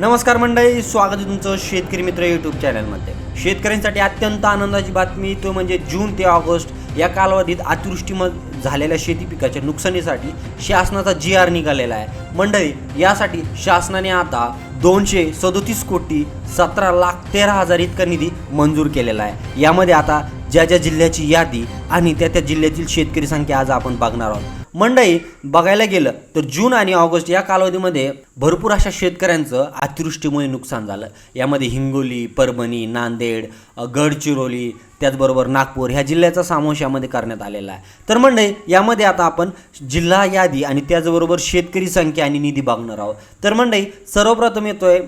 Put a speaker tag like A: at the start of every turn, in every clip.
A: नमस्कार मंडळी स्वागत आहे तुमचं शेतकरी मित्र यूट्यूब चॅनलमध्ये शेतकऱ्यांसाठी अत्यंत आनंदाची बातमी तो म्हणजे जून ते ऑगस्ट या कालावधीत अतिवृष्टीम झालेल्या शेती पिकाच्या नुकसानीसाठी शासनाचा जी आर निघालेला आहे. मंडळी यासाठी शासनाने आता दोनशे सदोतीस कोटी सतरा लाख तेरा हजार इतका निधी मंजूर केलेला आहे. यामध्ये आता ज्या ज्या जिल्ह्याची यादी आणि त्या त्या जिल्ह्यातील शेतकरी संख्या आज आपण बघणार आहोत. मंडई बघायला गेलं तर जून आणि ऑगस्ट या कालावधीमध्ये भरपूर अशा शेतकऱ्यांचं अतिवृष्टीमुळे नुकसान झालं. यामध्ये हिंगोली परभणी नांदेड गडचिरोली त्याचबरोबर नागपूर ह्या जिल्ह्याचा समावेश यामध्ये करण्यात आलेला आहे. तर मंडई यामध्ये आता आपण जिल्हा यादी आणि त्याचबरोबर शेतकरी संख्या आणि निधी बघणार आहोत. तर मंडई सर्वप्रथम येतोय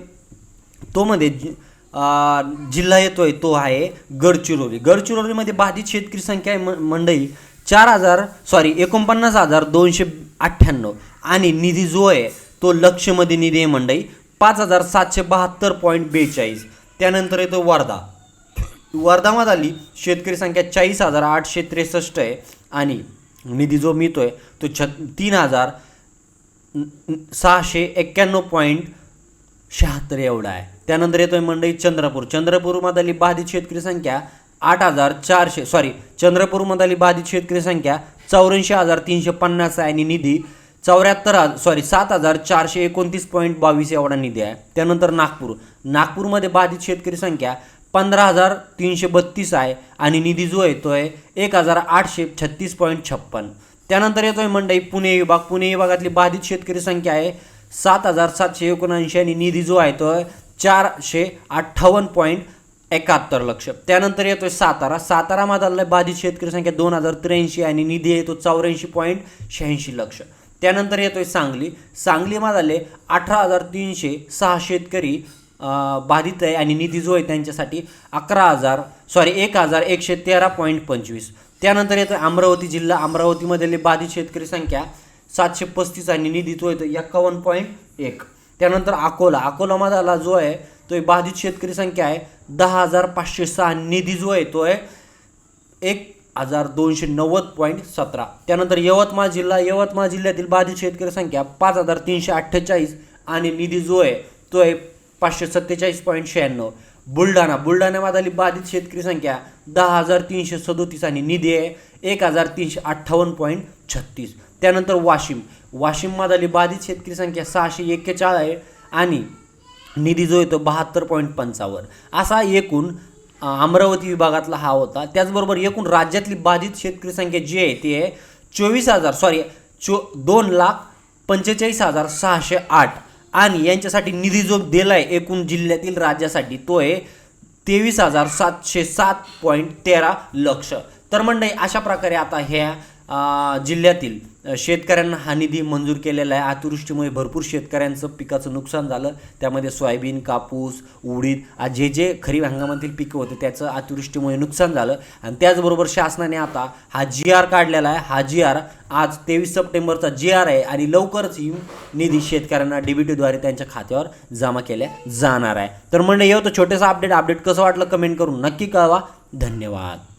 A: तो मध्ये जिल्हा येतोय तो आहे गडचिरोली. गडचिरोलीमध्ये बाधित शेतकरी संख्या आहे म- मंडई चार हजार सॉरी एकोणपन्नास हजार दोनशे अठ्ठ्याण्णव. आणि निधी जो आहे तो लक्षमध्ये निधी आहे मंडई पाच हजार सातशे बहात्तर पॉईंट बेचाळीस. त्यानंतर येतो वर्धा. वर्धामध्ये आली शेतकरी संख्या चाळीस हजार आठशे त्रेसष्ट आहे. आणि निधी जो मिळतोय तो छ तीन हजार सहाशे एक्क्याण्णव पॉईंट शहात्तर एवढा आहे. त्यानंतर येतोय मंडई चंद्रपूर. चंद्रपूरमध्ये आली बाधित शेतकरी संख्या आठ हजार चारशे सॉरी चंद्रपूरमधली बाधित शेतकरी संख्या चौऱ्याऐंशी हजार तीनशे पन्नास आहे आणि निधी चौऱ्याहत्तर हजार सॉरी सात हजार चारशे एकोणतीस पॉईंट बावीस एवढा निधी आहे. त्यानंतर नागपूर. नागपूरमध्ये बाधित शेतकरी संख्या पंधरा हजार तीनशे बत्तीस आहे आणि निधी जो आहे तो आहे एक हजार आठशे छत्तीस पॉईंट छप्पन. त्यानंतर येतोय मंडई पुणे विभाग. पुणे विभागातली बाधित शेतकरी संख्या आहे सात हजार सातशे एकोणऐंशी आणि निधी जो आहे तो आहे चारशे अठ्ठावन्न पॉईंट एकाहत्तर लक्ष. त्यानंतर येतोय सातारा. सातारामधला बाधित शेतकरी संख्या दोन हजार त्र्याऐंशी आणि निधी येतो चौऱ्याऐंशी पॉईंट शहाऐंशी लक्ष. त्यानंतर येतोय सांगली. सांगलीमधले अठरा हजार तीनशे सहा शेतकरी बाधित आहे आणि निधी जो आहे त्यांच्यासाठी अकरा हजार सॉरी एक हजार एकशे तेरा पॉईंट पंचवीस. त्यानंतर येतो अमरावती जिल्हा. अमरावतीमधले बाधित शेतकरी संख्या सातशे पस्तीस आणि निधी तो येतो एक्कावन्न पॉईंट एक. त्यानंतर अकोला. अकोलामधला जो आहे तो एक बाधित शेतकरी संख्या आहे. दहा हजार पाचशे सहा निधी जो आहे तो आहे एक हजार दोनशे नव्वद पॉईंट सतरा. त्यानंतर यवतमाळ जिल्हा यवतमाळ जिल्ह्यातील बाधित शेतकरी संख्या पाच हजार तीनशे अठ्ठेचाळीस आणि निधी जो आहे तो आहे पाचशे सत्तेचाळीस पॉईंट शहाण्णव. बुलढाणा बुलढाण्यामधली बाधित शेतकरी संख्या दहा हजार तीनशे सदोतीस आणि निधी आहे एक हजार तीनशे अठ्ठावन्न पॉईंट छत्तीस. त्यानंतर वाशिम वाशिममधली बाधित शेतकरी संख्या सहाशे एक्केचाळीस आहे आणि निधी जो येतो बहात्तर पॉईंट पंचावन्न. असा एकूण अमरावती विभागातला हा होता. त्याचबरोबर एकूण राज्यातली बाधित शेतकरी संख्या जी आहे ती आहे चोवीस हजार सॉरी चो दोन लाख पंचेचाळीस हजार सहाशे आठ. आणि यांच्यासाठी निधी जो दिला आहे एकूण जिल्ह्यातील राज्यासाठी तो आहे तेवीस हजार सातशे सात पॉईंट तेरा लक्ष. तर मंडळी अशा प्रकारे आता ह्या जिल्ह्यातील शेतकऱ्यांना हा निधी मंजूर केलेला आहे. अतिवृष्टीमुळे भरपूर शेतकऱ्यांचं पिकाचं नुकसान झालं. त्यामध्ये सोयाबीन कापूस उडीद जे जे खरीप हंगामातील पिकं होते त्याचं अतिवृष्टीमुळे नुकसान झालं. आणि त्याचबरोबर शासनाने आता हा जी आर काढलेला आहे. हा जी आर आज तेवीस सप्टेंबरचा जी आर आहे आणि लवकरच ही निधी शेतकऱ्यांना डीबीटीद्वारे त्यांच्या खात्यावर जमा केल्या जाणार आहे. तर म्हणजे येऊ तर छोटंसं अपडेट अपडेट कसं वाटलं कमेंट करून नक्की कळवा. धन्यवाद.